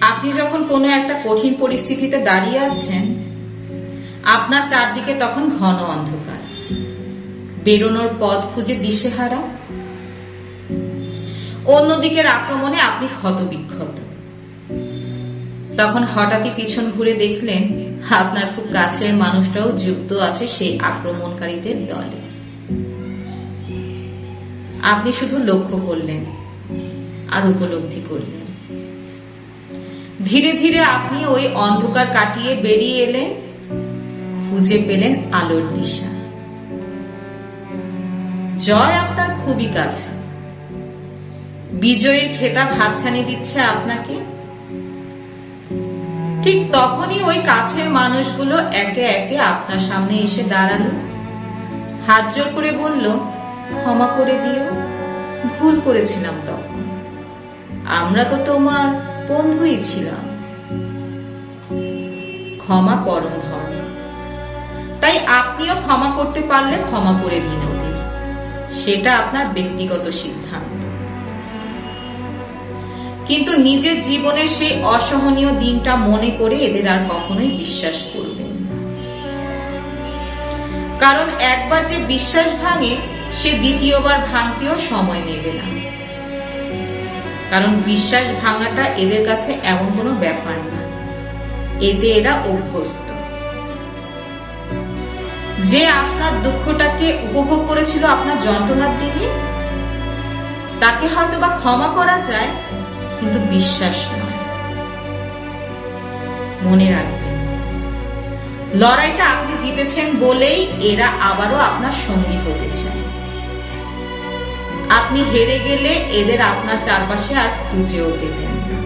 আপনি যখন কোনো একটা কঠিন পরিস্থিতিতে দাঁড়িয়ে আছেন, আপনার চারদিকে তখন ঘন অন্ধকার। বেরোনোর পথ খুঁজে দিশে দিশেহারা। অন্যদিকের আক্রমণে আপনি ক্ষতবিক্ষত। তখন হঠাৎই পিছন ঘুরে দেখলেন, আপনার খুব কাছের মানুষটাও যুক্ত আছে সেই আক্রমণকারীদের দলে। আপনি শুধু লক্ষ্য করলেন আর উপলব্ধি করলেন। ধীরে ধীরে আপনি ওই অন্ধকার কাটিয়ে বেরিয়ে এলেন। খুঁজে পেলেন আলোর দিশা। জয় আপনার খুবই কাছে। বিজয়ের খেতাব হাতছানি দিচ্ছে আপনাকে। ঠিক তখনই ওই কাছের মানুষগুলো একে একে আপনার সামনে এসে দাঁড়াল। হাত জোর করে বলল, ক্ষমা করে দিও। ভুল করেছিলাম তখন। আমরা তো তোমার বন্ধুই ছিলাম ক্ষমা পরম ধর্ম তাই আপনিও ক্ষমা করতে পারলে ক্ষমা করে দিন ওদের সেটা আপনার ব্যক্তিগত সিদ্ধান্ত। কিন্তু নিজের জীবনের সেই অসহনীয় দিনটা মনে করে এদের আর কখনোই বিশ্বাস করবেন কারণ একবার যে বিশ্বাস ভাঙে, সে দ্বিতীয়বার ভাঙতেও সময় নেবে না। কারণ বিশ্বাস ভাঙাটা এদের কাছে এমন কোনো ব্যাপার না। এতে এরা অভ্যস্ত। যে আপনার দুঃখটাকে উপভোগ করেছিল আপনার যন্ত্রণার দিনে তাকে হয়তো বা ক্ষমা করা যায়, কিন্তু বিশ্বাস নয়। মনে রাখবেন, লড়াইটা আপনি জিতেছেন বলেই এরা আবারও আপনার সঙ্গী হতে চায়। আপনি হেরে গেলে এদের আপনার চারপাশে আর খুঁজেও পেতেন না।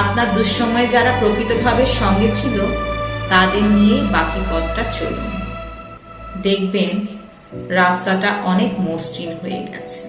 আপনার দুঃসময়ে যারা প্রকৃতভাবে সঙ্গে ছিল, তাদের নিয়ে বাকি পথটা চলুন। দেখবেন রাস্তাটা অনেক মসৃণ হয়ে গেছে।